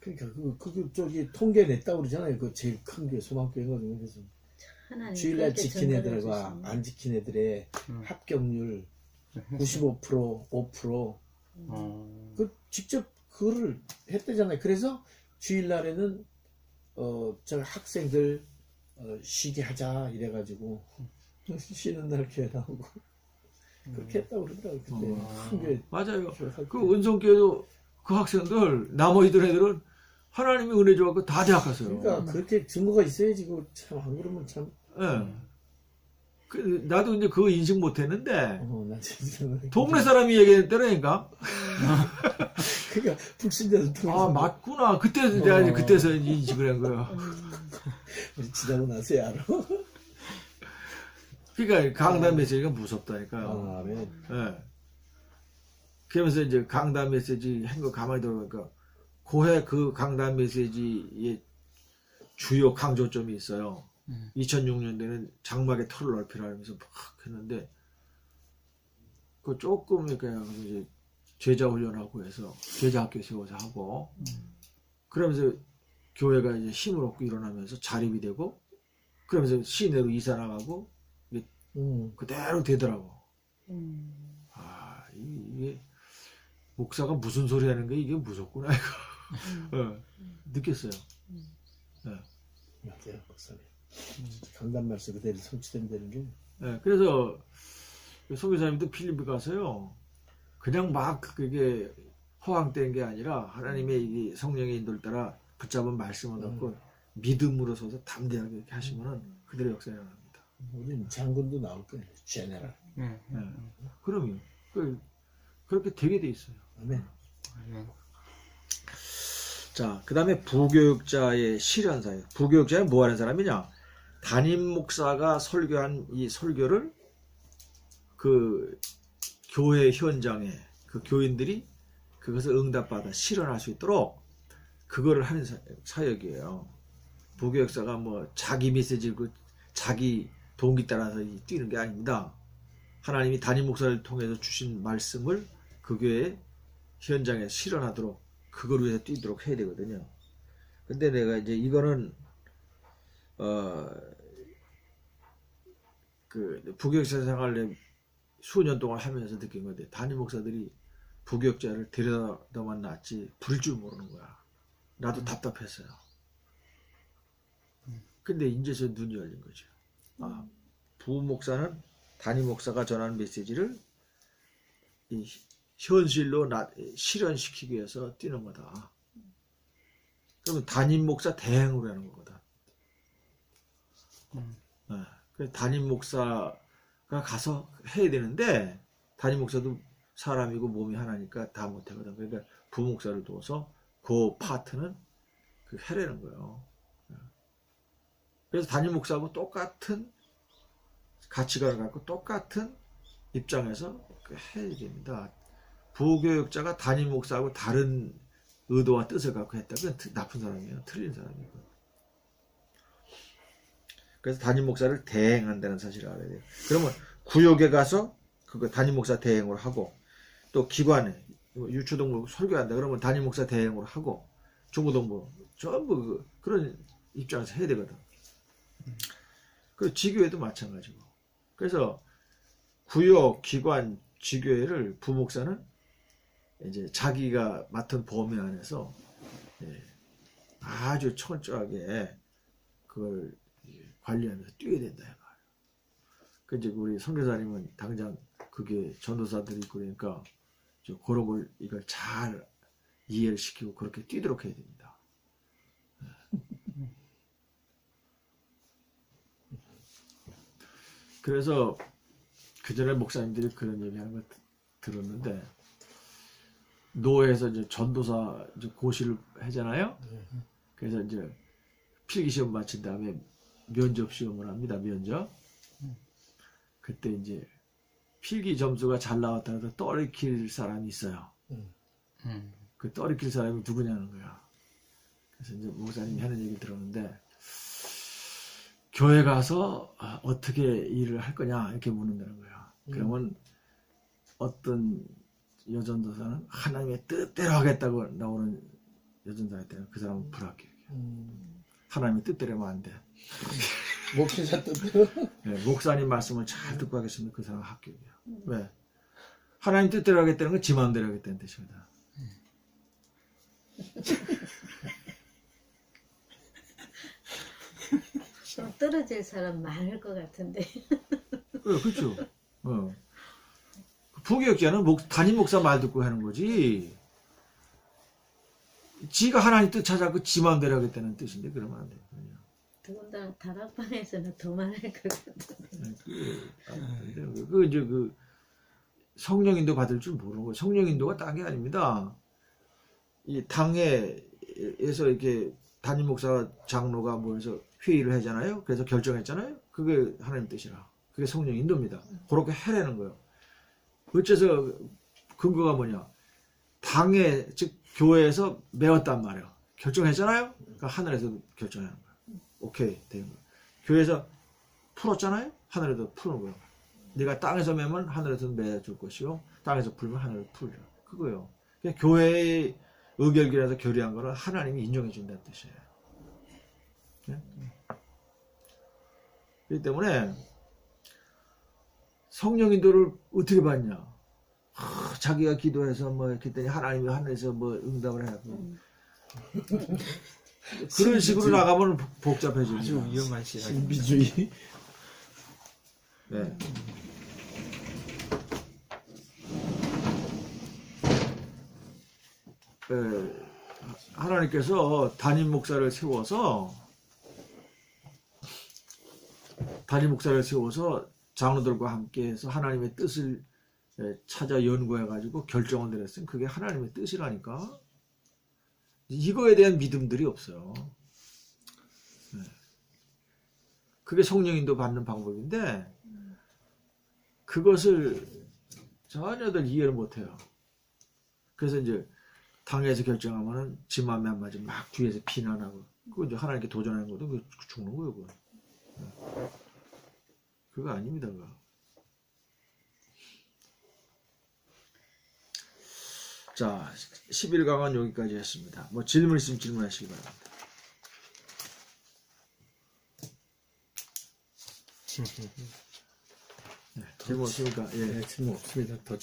그러니까 그, 그, 그 저기 통계 냈다고 그러잖아요. 그 제일 큰 게 소망교회거든요. 그래서 하나님 주일날 그렇게 지킨 전달해 애들과 주시네. 안 지킨 애들의 음. 합격률 95% 5%. 어. 그 직접 그거를 했대잖아요. 그래서 주일날에는 어 저 학생들 어, 쉬게 하자 이래가지고 쉬는 날 교회 나오고 그렇게 했다고 그러더라고요. 그때 어. 큰게 맞아요. 그 은성교회도 그 학생들 나머지들 애들은 하나님이 은혜 줘갖고 다 대학 갔어요. 그러니까 그렇게 증거가 있어야지 그 참 안 그러면 참 예. 그, 나도 이제 그거 인식 못 했는데 어, 나 진짜 동네 사람이 얘기했더라니까. 그러니까 불신자들 통해서 아 맞구나. 그때 내가 이제 어. 그때서 인식을 한 거야. 음. 우리 지나고 나서야 알아. 그러니까 강단 메시지가 무섭다니까요. 아, 아멘. 예. 그러면서 이제 강단 메시지 한 거 가만히 들어보니까 고해 그 강단 메시지의 주요 강조점이 있어요. 음. 2006년도에는 장막의 털을 넓히라 하면서 막 했는데 그 조금 이렇게 이제 제자 훈련하고 해서 제자 학교 세워서 하고 그러면서 교회가 이제 힘을 얻고 일어나면서 자립이 되고 그러면서 시내로 이사 나가고 음. 그대로 되더라고. 음. 아, 이- 이게 목사가 무슨 소리 하는 게 이게 무섭구나 이거. 어, 느꼈어요. 맞아요, 박사님. 강단 말씀 그대로 성취된다는 게. 예, 그래서 소교사님도 필리핀 가서요. 그냥 막 그게 허황된 게 아니라 하나님의 이 성령의 인도를 따라 붙잡은 말씀을 갖고 믿음으로 서서 담대하게 이렇게 하시면은 그대로 역사에 나갑니다. 우린 장군도 나올 거예요. 제네럴. 네. 예. 그럼요. 그, 그렇게 되게 돼 있어요. 아멘. 네. 자, 그 다음에 부교육자의 실현 사역. 부교육자는 뭐 하는 사람이냐? 담임 목사가 설교한 이 설교를 그 교회 현장에 그 교인들이 그것을 응답받아 실현할 수 있도록 그거를 하는 사- 사역이에요. 부교육사가 뭐 자기 메시지를 그 자기 동기 따라서 이 뛰는 게 아닙니다. 하나님이 담임 목사를 통해서 주신 말씀을 그 교회 현장에 실현하도록 그걸 위해서 뛰도록 해야 되거든요. 근데 내가 이제 이거는 어그 부교육자 생활을 수년 동안 하면서 느낀 건데 담임 목사들이 부교육자를 데려다만 놨지 부릴 줄 모르는 거야. 나도 답답했어요. 근데 이제 저 눈이 열린 거죠. 아, 부목사는 담임 목사가 전하는 메시지를 이 현실로 나, 실현시키기 위해서 뛰는 거다. 그러면 담임 목사 대행으로 하는 거거든. 음. 네. 그래서 담임 목사가 가서 해야 되는데 담임 목사도 사람이고 몸이 하나니까 다 못하거든. 그러니까 부목사를 둬서 그 파트는 그 해라는 거예요. 네. 그래서 담임 목사하고 똑같은 가치관을 갖고 똑같은 입장에서 그 해야 됩니다. 부교육자가 담임 목사하고 다른 의도와 뜻을 갖고 했다. 그건 트- 나쁜 사람이에요. 틀린 사람이고. 그래서 담임 목사를 대행한다는 사실을 알아야 돼요. 그러면 구역에 가서 그거 담임 목사 대행으로 하고 또 기관에 뭐 유초동부 설교한다. 그러면 담임 목사 대행으로 하고 중고동부 전부 그- 그런 입장에서 해야 되거든. 그 지교회도 마찬가지고. 그래서 구역, 기관, 지교회를 부목사는 이제 자기가 맡은 범위 안에서 예, 아주 철저하게 그걸 관리하면서 뛰어야 된다 이 말이에요. 그 이제 우리 선교사님은 당장 그게 전도사들이 그러니까 걸 이걸 잘 이해를 시키고 그렇게 뛰도록 해야 됩니다. 그래서 그 전에 목사님들이 그런 얘기하는 걸 드- 들었는데 노예에서 이제 전도사 이제 고시를 하잖아요. 그래서 이제 필기 시험 마친 다음에 면접 시험을 합니다. 면접. 그때 이제 필기 점수가 잘 나왔다 해서 떨어킬 사람이 있어요. 음. 그 떨어킬 사람이 누구냐는 거야. 그래서 이제 목사님이 하는 얘기를 들었는데 교회 가서 아, 어떻게 일을 할 거냐 이렇게 묻는다는 거야. 그러면 어떤 여전도사는 하나님의 뜻대로 하겠다고 나오는 여전사에 때는 그 사람은 불합격이에요. 음, 하나님의 뜻대로면 안 돼. 목회자 뜻대로 네, 목사님 말씀을 잘 듣고 하겠으면 그 사람은 합격이에요. 왜? 하나님 뜻대로 하겠다는 건 지 마음대로 하겠다는 뜻이거든. 좀 떨어질 사람 많을 것 같은데. 그, 그렇죠. 어. 부교육자는 목, 담임 목사 말 듣고 하는 거지. 지가 하나님 뜻 찾아고 지 마음대로 하겠다는 뜻인데 그러면 안 돼요. 그냥. 더군다나 다락방에서는 더 많을 것 같은데. 그, 아, 그, 그, 이제 그, 성령 인도 받을 줄 모르는 거예요. 성령 인도가 딴게 아닙니다. 이 당회에서 이렇게 담임 목사 장로가 모여서 회의를 하잖아요. 그래서 결정했잖아요. 그게 하나님 뜻이라. 그게 성령 인도입니다. 그렇게 해라는 거예요. 어째서 근거가 뭐냐? 당회 즉 교회에서 메웠단 말이에요. 결정했잖아요. 그러니까 하늘에서 결정하는 거예요. 오케이 된 거예요. 교회에서 풀었잖아요. 하늘에도 푸는 거예요. 네가 땅에서 매면 하늘에서 매줄 것이요. 땅에서 풀면 하늘에서 풀려. 그거요. 그냥 교회의 의결기라서 결의한 거를 하나님이 인정해 준다는 뜻이에요. 네? 그렇기 때문에 성령 인도를 어떻게 받냐? 하, 자기가 기도해서 뭐 했더니 하나님이 하늘에서 뭐 응답을 하고 그런 식으로 나가면 복- 복잡해집니다. 아주 위험한 시각입니다. 신비주의 네. 예, 하나님께서 담임 목사를 세워서 담임 목사를 세워서 장로들과 함께해서 하나님의 뜻을 예, 찾아 연구해 가지고 결정을 내렸으면 그게 하나님의 뜻이라니까 이거에 대한 믿음들이 없어요. 예. 그게 성령인도 받는 방법인데 그것을 전혀들 이해를 못해요. 그래서 이제 당에서 결정하면은 지 마음에 안 맞으면 막 뒤에서 비난하고 그거 이제 하나님께 도전하는 것도 그 죽는 거예요, 그거. 네. 그거 아닙니다, 그거. 자, 11강은 여기까지 했습니다. 뭐 질문 있으면 질문하시기 바랍니다. 네, 질문 없습니까? 예. 네, 질문 없습니다. 더